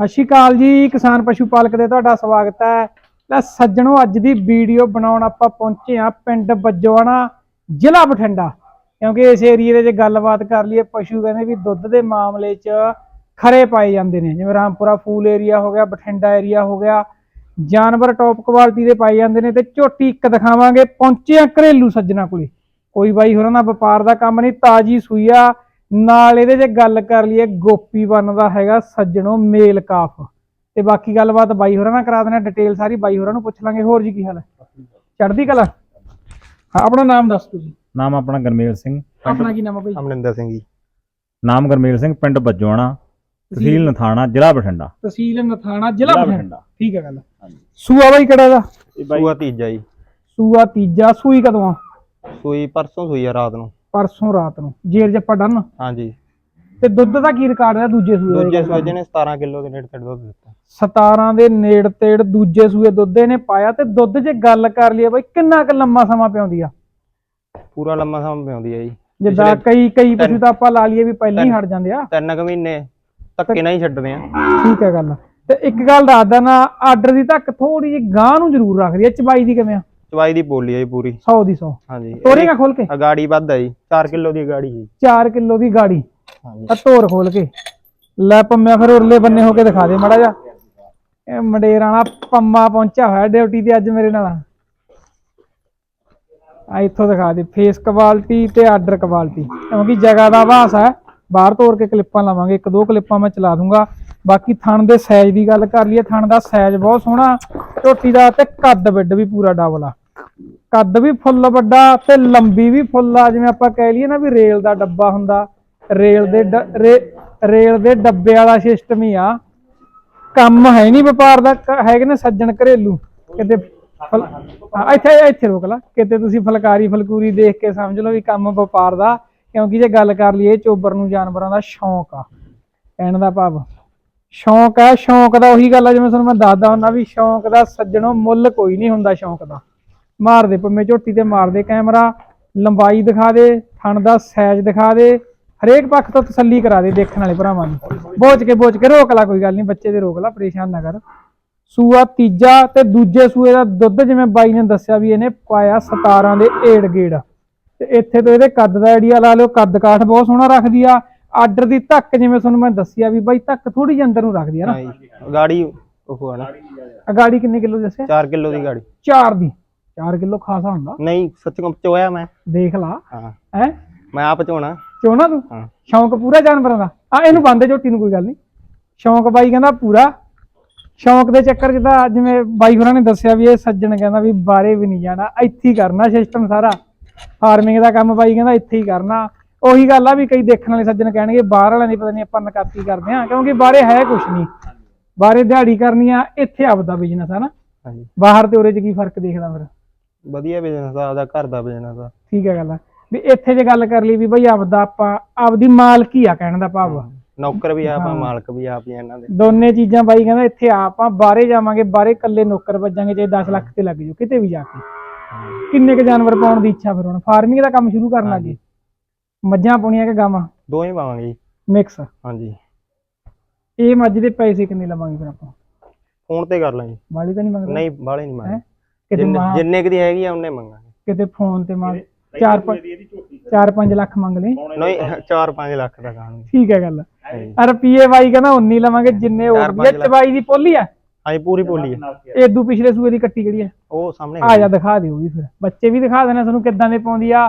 ਸਤਿ ਸ਼੍ਰੀ ਅਕਾਲ ਜੀ, ਕਿਸਾਨ ਪਸ਼ੂ ਪਾਲਕ ਦੇ ਤੁਹਾਡਾ ਸਵਾਗਤ ਹੈ। ਲੈ ਸੱਜਣੋ, ਅੱਜ ਦੀ ਵੀਡੀਓ ਬਣਾਉਣ ਆਪਾਂ ਪਹੁੰਚੇ ਆ ਪਿੰਡ ਬੱਜੋਆਣਾ ਜ਼ਿਲ੍ਹਾ ਬਠਿੰਡਾ। ਕਿਉਂਕਿ ਇਸ ਏਰੀਏ ਦੇ ਜੇ ਗੱਲਬਾਤ ਕਰ ਲਈਏ, ਪਸ਼ੂ ਕਹਿੰਦੇ ਵੀ ਦੁੱਧ ਦੇ ਮਾਮਲੇ 'ਚ ਖਰੇ ਪਾਏ ਜਾਂਦੇ ਨੇ। ਜਿਵੇਂ ਰਾਮਪੁਰਾ ਫੂਲ ਏਰੀਆ ਹੋ ਗਿਆ, ਬਠਿੰਡਾ ਏਰੀਆ ਹੋ ਗਿਆ, ਜਾਨਵਰ ਟੌਪ ਕੁਆਲਿਟੀ ਦੇ ਪਾਏ ਜਾਂਦੇ ਨੇ ਤੇ ਝੋਟੀ ਇੱਕ ਦਿਖਾਵਾਂਗੇ। ਪਹੁੰਚੇ ਆ ਘਰੇਲੂ ਸੱਜਣਾ ਕੋਲੇ। ਕੋਈ ਬਾਈ ਹੋਰਾਂ ਦਾ ਵਪਾਰ ਦਾ ਕੰਮ ਨਹੀਂ, ਤਾਜੀ ਸੂਈਆ ਨਾਲ ਇਹਦੇ ਜੇ ਗੱਲ ਕਰ ਲਈਏ ਗੋਪੀ ਬੰਨ ਦਾ ਹੈਗਾ ਸੱਜਣੋ ਮੇਲ ਕਾਫ। ਤੇ ਬਾਕੀ ਗੱਲਬਾਤ ਬਾਈ ਹੋਰਾਂ ਨਾਲ ਕਰਾ ਦੇਣਾ ਡਿਟੇਲ ਸਾਰੀ ਬਾਈ ਹੋਰਾਂ ਨੂੰ ਪੁੱਛ ਲਾਂਗੇ। ਹੋਰ ਜੀ ਕੀ ਹਾਲ ਹੈ? ਚੜ੍ਹਦੀ ਕਲਾ? ਹਾਂ ਆਪਣਾ ਨਾਮ ਦੱਸ ਦਿਓ ਜੀ। ਨਾਮ ਆਪਣਾ ਗਰਮੇਲ ਸਿੰਘ। ਆਪਣਾ ਕੀ ਨਾਮ ਹੈ ਬਾਈ? ਅਮਰਿੰਦਰ ਸਿੰਘ ਜੀ। ਨਾਮ ਗਰਮੇਲ ਸਿੰਘ ਪਿੰਡ ਬੱਜੋਆਣਾ ਤਹਿਸੀਲ ਨਥਾਣਾ ਜ਼ਿਲ੍ਹਾ ਬਠਿੰਡਾ। ਤਹਿਸੀਲ ਨਥਾਣਾ ਜ਼ਿਲ੍ਹਾ ਬਠਿੰਡਾ। ਠੀਕ ਹੈ ਗੱਲ। ਹਾਂਜੀ। ਸੂਆ ਬਾਈ ਕਿਹੜਾ ਦਾ? ਸੂਆ ਤੀਜਾ ਜੀ। ਸੂਆ ਤੀਜਾ ਸੂਈ ਕਦੋਂ ਆ? ਸੂਈ ਪਰਸੋਂ ਸੂਈ ਆ ਰਾਤ ਨੂੰ। ਪਰਸੋਂ ਰਾਤ ਨੂੰ ਜੇਰ ਜੱਪਾ ਡਨ ਹਾਂਜੀ। ਤੇ ਦੁੱਧ ਦਾ ਕੀ ਰਿਕਾਰਡ ਹੈ ਦੂਜੇ ਸੂਏ ਦਾ? ਦੂਜੇ ਸੂਏ ਨੇ 17 ਕਿਲੋ ਦੇ ਨੇੜੇ ਤੇੜੇ ਦੁੱਧ ਦਿੱਤਾ। 17 ਦੇ ਨੇੜ ਤੇੜ ਦੂਜੇ ਸੂਏ ਦੁੱਧ ਨੇ ਪਾਇਆ ਤੇ ਦੁੱਧ ਜੇ ਗੱਲ ਕਰ ਲਈਏ ਬਾਈ ਕਿੰਨਾ ਕੁ ਲੰਮਾ ਸਮਾਂ ਪਿਆਉਂਦੀ ਆ? ਪੂਰਾ ਲੰਮਾ ਸਮਾਂ ਪਿਆਉਂਦੀ ਆ ਜੀ। ਜਿੱਦਾਂ ਕਈ ਕਈ ਪਸ਼ੂ ਤਾਂ ਆਪਾਂ ਲਾ ਲਈਏ ਵੀ ਪਹਿਲਾਂ ਹੀ ਹਟ ਜਾਂਦੇ ਆ। ਤਿੰਨ ਕੁ ਮਹੀਨੇ ਧੱਕੇ ਨਾਲ ਹੀ ਛੱਡਦੇ ਆ। ਠੀਕ ਹੈ ਗੱਲ। ਤੇ ਇੱਕ ਗੱਲ ਦੱਸਦਾ ਨਾ ਆਰਡਰ ਦੀ ਤੱਕ ਥੋੜੀ ਜਿਹੀ ਗਾਂ ਨੂੰ ਜ਼ਰੂਰ ਰੱਖਦੀ ਆ ਚਬਾਈ ਦੀ ਕਿਵੇਂ ਆ? ਚਵਾਈ ਦੀ ਬੋਲੀ ਆ ਜੀ ਪੂਰੀ। 100 ਦੀ 100 ਹਾਂਜੀ। ਤੋਰੇਗਾ ਖੋਲ ਕੇ। ਅਗਾੜੀ ਵੱਧ ਜੀ 4 ਕਿਲੋ ਦੀ ਗਾੜੀ ਜੀ। 4 ਕਿਲੋ ਦੀ ਗਾੜੀ। ਹਾਂਜੀ। ਆ ਤੋਰ ਖੋਲ ਕੇ। ਲੈ ਪੰਮਿਆ ਫਿਰ ਉਰਲੇ ਬੰਨੇ ਹੋ ਕੇ ਦਿਖਾ ਦੇ ਮੜਾ ਜਾ ਇਹ ਮੰਡੇਰ ਵਾਲਾ ਪੰਮਾ ਪਹੁੰਚਿਆ ਹੋਇਆ ਡਿਊਟੀ ਤੇ ਅੱਜ ਮੇਰੇ ਨਾਲ। ਆ ਇੱਥੋਂ ਦਿਖਾ ਦੇ ਫੇਸ ਕੁਆਲਿਟੀ ਤੇ ਆਰਡਰ ਕੁਆਲਿਟੀ ਕਿਉਂਕਿ ਜਗ੍ਹਾ ਦਾ ਆਵਾਸ ਹੈ ਬਾਹਰ ਤੋਰ ਕੇ ਕਲਿੱਪਾਂ ਲਾਵਾਂਗੇ ਇੱਕ ਦੋ ਕਲਿੱਪਾਂ ਮੈਂ ਚਲਾ ਦੂੰਗਾ। ਬਾਕੀ ਥਣ ਦੇ ਸਾਈਜ਼ ਦੀ ਗੱਲ ਕਰ ਲਈਏ ਥਣ ਦਾ ਸਾਈਜ਼ ਬਹੁਤ ਸੋਹਣਾ ਝੋਟੀ ਦਾ ਤੇ ਕੱਦ ਵਿੱਡ ਵੀ ਪੂਰਾ ਡਬਲ ਆ। ਕੱਦ ਵੀ ਫੁੱਲ ਵੱਡਾ ਤੇ ਲੰਬੀ ਵੀ ਫੁੱਲ ਆ, ਜਿਵੇਂ ਆਪਾਂ ਕਹਿ ਲਈਏ ਨਾ ਵੀ ਰੇਲ ਦਾ ਡੱਬਾ ਹੁੰਦਾ, ਰੇਲ ਦੇ ਰੇਲ ਦੇ ਡੱਬੇ ਵਾਲਾ ਸਿਸਟਮ ਹੀ ਆ। ਕੰਮ ਹੈ ਨਹੀਂ ਵਪਾਰ ਦਾ ਹੈਗੇ ਨੇ ਸੱਜਣ ਘਰੇਲੂ, ਕਿਤੇ ਇੱਥੇ ਇੱਥੇ ਰੋਕ ਲਾ, ਕਿਤੇ ਤੁਸੀਂ ਫਲਕਾਰੀ ਫਲਕੂਰੀ ਦੇਖ ਕੇ ਸਮਝ ਲਓ ਵੀ ਕੰਮ ਵਪਾਰ ਦਾ, ਕਿਉਂਕਿ ਜੇ ਗੱਲ ਕਰ ਲਈਏ ਚੋਬਰ ਨੂੰ ਜਾਨਵਰਾਂ ਦਾ ਸ਼ੌਂਕ ਆ, ਕਹਿਣ ਦਾ ਭਾਵ। ਸ਼ੌਂਕ ਆ ਸ਼ੌਂਕ ਦਾ ਉਹੀ ਗੱਲ ਆ, ਜਿਵੇਂ ਤੁਹਾਨੂੰ ਮੈਂ ਦੱਸਦਾ ਹੁੰਦਾ ਵੀ ਸ਼ੌਂਕ ਦਾ ਸੱਜਣੋਂ ਮੁੱਲ ਕੋਈ ਨਹੀਂ ਹੁੰਦਾ ਸ਼ੌਂਕ ਦਾ। ਮਾਰ ਦੇ ਪੰਮੇ ਝੋਟੀ ਤੇ ਮਾਰ ਦੇ ਕੈਮਰਾ ਲੰਬਾਈ ਦਿਖਾ ਦੇ ਥਣ ਦਾ ਸਾਈਜ਼ ਦਿਖਾ ਦੇ ਹਰੇਕ ਪੱਖ ਤੋਂ ਤਸੱਲੀ ਕਰਾ ਦੇ ਦੇਖਣ ਵਾਲੇ ਭਰਾਵਾਂ ਨੂੰ। ਬੋਚ ਕੇ ਬੋਚ ਕੇ ਰੋਕ ਲਾ ਕੋਈ ਗੱਲ ਨਹੀਂ ਬੱਚੇ ਦੇ ਰੋਕ ਲਾ ਪਰੇਸ਼ਾਨ ਨਾ ਕਰ। ਸੂਆ ਤੀਜਾ ਤੇ ਦੂਜੇ ਸੂਏ ਦਾ ਦੁੱਧ ਜਿਵੇਂ ਬਾਈ ਨੇ ਦੱਸਿਆ ਵੀ ਇਹਨੇ ਪਾਇਆ 17 ਦੇ ਏੜ ਗੇੜ। ਤੇ ਇੱਥੇ ਤੋਂ ਇਹਦੇ ਕੱਦ ਦਾ ਆਈਡੀਆ ਲਾ ਲਿਓ ਕੱਦ ਕਾਠ ਬਹੁਤ ਸੋਹਣਾ ਰੱਖਦੀ ਆ। ਆਰਡਰ ਦੀ ਧੱਕ ਜਿਵੇਂ ਤੁਹਾਨੂੰ ਮੈਂ ਦੱਸਿਆ ਵੀ ਬਾਈ ਧੱਕ ਥੋੜੀ ਜਿਹੀ ਅੰਦਰ ਨੂੰ ਰੱਖਦੀ ਆ ਨਾ। ਗਾੜੀ ਉਹ ਆ ਨਾ ਅਗਾੜੀ ਕਿੰਨੇ ਕਿਲੋ ਦੱਸਿਆ? 4 ਕਿਲੋ ਦੀ ਗਾੜੀ। 4 ਦੀ। 4 ਕਿਲੋ ਖਾਸਾ ਹੁੰਦਾ। ਨਹੀਂ ਸੱਚ ਚੋਇਆ ਮੈਂ। ਦੇਖ ਲਾ। ਹਾਂ। ਹੈ? ਮੈਂ ਆਪ ਚੋਣਾ। ਚੋਣਾ ਤੂੰ? ਹਾਂ। ਸ਼ੌਂਕ ਪੂਰਾ ਜਾਨਵਰਾਂ ਦਾ? ਆ ਇਹਨੂੰ ਬੰਦੇ ਝੋਟੀ ਨੂੰ ਕੋਈ ਗੱਲ ਨਹੀਂ। ਸ਼ੌਂਕ ਬਾਈ ਕਹਿੰਦਾ ਪੂਰਾ। ਸ਼ੌਂਕ ਦੇ ਚੱਕਰ 'ਚ ਤਾਂ ਜਿਵੇਂ ਬਾਈ ਹੋਰਾਂ ਨੇ ਦੱਸਿਆ ਵੀ ਇਹ ਸੱਜਣ ਕਹਿੰਦਾ ਵੀ ਬਾਰੇ ਵੀ ਨਹੀਂ ਜਾਣਾ ਇੱਥੇ ਹੀ ਕਰਨਾ ਸਿਸਟਮ ਸਾਰਾ। ਫਾਰਮਿੰਗ ਦਾ ਕੰਮ ਬਾਈ ਕਹਿੰਦਾ ਇੱਥੇ ਹੀ ਕਰਨਾ। ਉਹੀ ਗੱਲ ਆ ਵੀ ਕਈ ਦੇਖਣ ਵਾਲੇ ਸੱਜਣ ਕਹਿਣਗੇ ਬਾਹਰ ਵਾਲਿਆਂ ਦੀ ਪਤਾ ਨਹੀਂ ਆਪਾਂ ਨਕਾਤੀ ਕਰਦੇ ਆ ਕਿਉਂਕਿ ਬਾਹਰੇ ਹੈ ਕੁਛ ਨਹੀਂ। ਬਾਹਰੇ ਦਿਹਾੜੀ ਕਰਨੀ ਆ ਇੱਥੇ ਆਪਦਾ ਬਿਜ਼ਨਸ ਆ ਨਾ। ਹਾਂਜੀ। ਬਾਹਰ ਤੇ ਉਰੇ 'ਚ ਕੀ ਫ਼ਰਕ ਦੇਖਦਾ ਫਿਰ? ਵਧੀਆ ਬਿਜ਼ਨਸ ਆ ਆਪਦਾ ਘਰ ਦਾ ਬਿਜ਼ਨਸ ਆ। ਠੀਕ ਹੈ ਗੱਲ ਵੀ ਇੱਥੇ ਜੇ ਗੱਲ ਕਰ ਲਈ ਵੀ ਬਈ ਆਪਦਾ ਆਪਾਂ ਆਪਦੀ ਮਾਲਕੀ ਆ ਕਹਿਣ ਦਾ ਭਾਵ। ਆ ਨੌਕਰ ਵੀ ਆਪ ਆ ਮਾਲਕ ਵੀ ਆਪ ਹੀ ਆ ਇਹਨਾਂ ਦੇ। ਦੋਨੇ ਚੀਜ਼ਾਂ ਬਾਈ ਕਹਿੰਦਾ ਇੱਥੇ ਆਪਾਂ ਬਾਹਰੇ ਜਾਵਾਂਗੇ ਬਾਹਰੇ ਇਕੱਲੇ ਨੌਕਰ ਵੱਜਾਂਗੇ ਚਾਹੇ 10 ਲੱਖ ਤੇ ਲੱਗ ਜਾਓ ਕਿਤੇ ਵੀ ਜਾ ਕੇ। ਕਿੰਨੇ ਕ ਜਾਨਵਰ ਪਾਉਣ ਦੀ ਇੱਛਾ ਫਿਰ ਹੁਣ? ਫਾਰਮਿੰਗ ਦਾ ਕੰਮ ਸ਼ੁਰੂ ਕਰਨ ਲੱਗੇ ਮੱਝਾਂ ਪਾਉਣੀਆਂ ਕਿ ਗਾਵਾਂ? ਦੋਵੇਂ ਪਾਵਾਂਗੇ ਜੀ। ਮਿਕਸ ਹਾਂਜੀ। ਇਹ ਮੱਝ ਦੇ ਪੈਸੇ ਕਿੰਨੇ ਲਵਾਂਗੇ ਫਿਰ ਆਪਾਂ? ਫੋਨ ਤੇ ਕਰ ਲਾਂਗੇ ਬਾਲੀ ਤਾਂ ਨਹੀਂ ਮੰਗਦਾ? ਨਹੀਂ ਬਾਲੇ ਨਹੀਂ ਮੰਗਦੇ। ਕਿਤੇ ਜਿੰਨੇ ਮਾਂ ਜਿੰਨੇ ਕੁ ਦੀ ਹੈਗੀ ਆ ਉਹਨੇ ਮੰਗਾਂਗੇ। ਕਿਤੇ ਫੋਨ ਤੇ ਮੰਗ 4 4 5 ਲੱਖ ਮੰਗ ਲੈ ਨਹੀਂ 4-5 ਲੱਖ ਦਾ ਕਹਾਂਗੇ ਠੀਕ ਹੈ ਗੱਲ। ਆ ਰੁਪਈਏ ਬਾਈ ਕਹਿੰਦਾ 19 ਲਵਾਂਗੇ ਜਿੰਨੇ ਚਾਰ ਹੋਰ ਪੰਜ ਵੀ ਚਬਾਈ ਦੀ ਪੋਲੀ ਆ। ਹਾਂਜੀ ਪੂਰੀ ਬੋਲੀ ਹੈ ਏਦੂ ਪਿਛਲੇ ਸੂਏ ਦੀ ਕੱਟੀ ਕਿਹੜੀ ਹੈ ਉਹ ਸਾਹਮਣੇ ਆ ਜਾ ਦਿਖਾ ਦਿਓ ਵੀ ਫਿਰ। ਬੱਚੇ ਵੀ ਦਿਖਾ ਦੇਣਾ ਤੁਹਾਨੂੰ ਕਿੱਦਾਂ ਦੇ ਪਾਉਂਦੀ ਆ।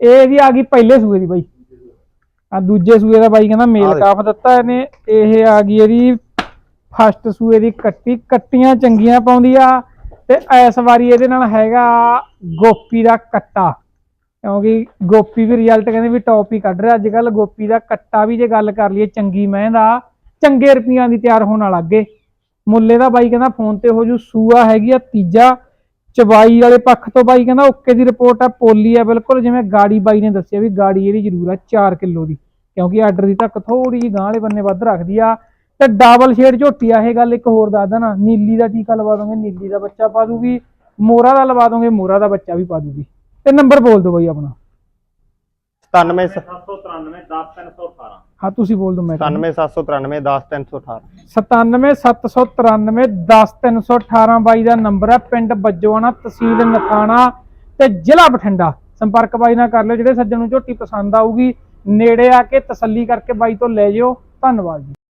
ਇਹ ਵੀ ਆ ਗਈ ਪਹਿਲੇ ਸੂਏ ਦੀ ਬਾਈ। ਆ ਦੂਜੇ ਸੂਏ ਦਾ ਬਾਈ ਕਹਿੰਦਾ ਮੇਲ ਕਾਫ ਦਿੱਤਾ ਇਹਨੇ। ਇਹ ਆ ਗਈ ਇਹਦੀ ਫਸਟ ਸੂਏ ਦੀ ਕੱਟੀ। ਕੱਟੀਆਂ ਚੰਗੀਆਂ ਪਾਉਂਦੀ ਆ। ਤੇ ਇਸ ਵਾਰੀ ਇਹਦੇ ਨਾਲ ਹੈਗਾ ਗੋਪੀ ਦਾ ਕੱਟਾ। ਕਿਉਂਕਿ ਗੋਪੀ ਵੀ ਰਿਜ਼ਲਟ ਕਹਿੰਦੇ ਵੀ ਟੌਪ ਹੀ ਕੱਢ ਰਿਹਾ। ਅੱਜ ਕੱਲ ਗੋਪੀ ਦਾ ਕੱਟਾ ਵੀ ਜੇ ਗੱਲ ਕਰ ਲਈਏ ਚੰਗੀ ਮਹਿੰ ਦਾ ਚੰਗੇ ਰੁਪਈਆਂ ਦੀ ਤਿਆਰ ਹੋਣ ਵਾਲਾ ਅੱਗੇ। ਮੁੱਲੇ ਦਾ ਬਾਈ ਕਹਿੰਦਾ ਫੋਨ ਤੇ ਹੋ ਜੂ ਸੂਆ ਹੈਗੀ ਆ, ਤੀਜਾ ਚਬਾਈ ਵਾਲੇ ਪੱਖ ਤੋਂ ਬਾਈ ਕਹਿੰਦਾ ਓਕੇ ਦੀ ਰਿਪੋਰਟ ਆ, ਪੋਲੀ ਆ ਬਿਲਕੁਲ। ਜਿਵੇਂ ਗਾੜੀ ਬਾਈ ਨੇ ਦੱਸਿਆ ਵੀ ਗਾੜੀ ਇਹਦੀ ਜ਼ਰੂਰ ਆ 4 ਕਿਲੋ ਦੀ। ਕਿਉਂਕਿ ਆਰਡਰ ਦੀ ਤੱਕ ਥੋੜੀ ਜਿਹੀ ਗਾਂ ਵਾਲੇ ਬੰਨੇ ਵੱਧ ਰੱਖਦੀ ਆ। ਤੇ ਡਬਲ ਸ਼ੇਡ ਝੋਟੀ ਆ ਇਹ ਗੱਲ ਇੱਕ ਹੋਰ ਦੱਸ ਦੇਣਾ ਨੀਲੀ ਦਾ ਟੀਕਾ ਲਵਾ ਦੋਗੇ ਨੀਲੀ ਦਾ ਬੱਚਾ ਪਾ ਦੂਗੀ ਮੋਰਾ ਦਾ ਲਵਾ ਦੋਗੇ ਮੋਰਾ ਦਾ ਬੱਚਾ ਵੀ ਪਾ ਦੂਗੀ। ਤੇ ਨੰਬਰ ਬੋਲ ਦਿਓ ਬਾਈ ਆਪਣਾ। 97 793 10318 ਹਾਂ ਤੁਸੀਂ ਬੋਲ ਦਿਓ ਮੈਂ 97793 10318 97793 10318 ਬਾਈ ਦਾ ਨੰਬਰ ਹੈ ਪਿੰਡ ਬੱਜੋਆਣਾ ਤਹਿਸੀਲ ਨਥਾਣਾ ਤੇ ਜ਼ਿਲ੍ਹਾ ਬਠਿੰਡਾ। ਸੰਪਰਕ ਬਾਈ ਨਾਲ ਕਰ ਲਿਓ ਜਿਹੜੇ ਸੱਜਣ ਨੂੰ ਝੋਟੀ ਪਸੰਦ ਆਊਗੀ ਨੇੜੇ ਆ ਕੇ ਤਸੱਲੀ ਕਰਕੇ ਬਾਈ ਤੋਂ ਲੈ ਜਿਓ। ਧੰਨਵਾਦ ਜੀ।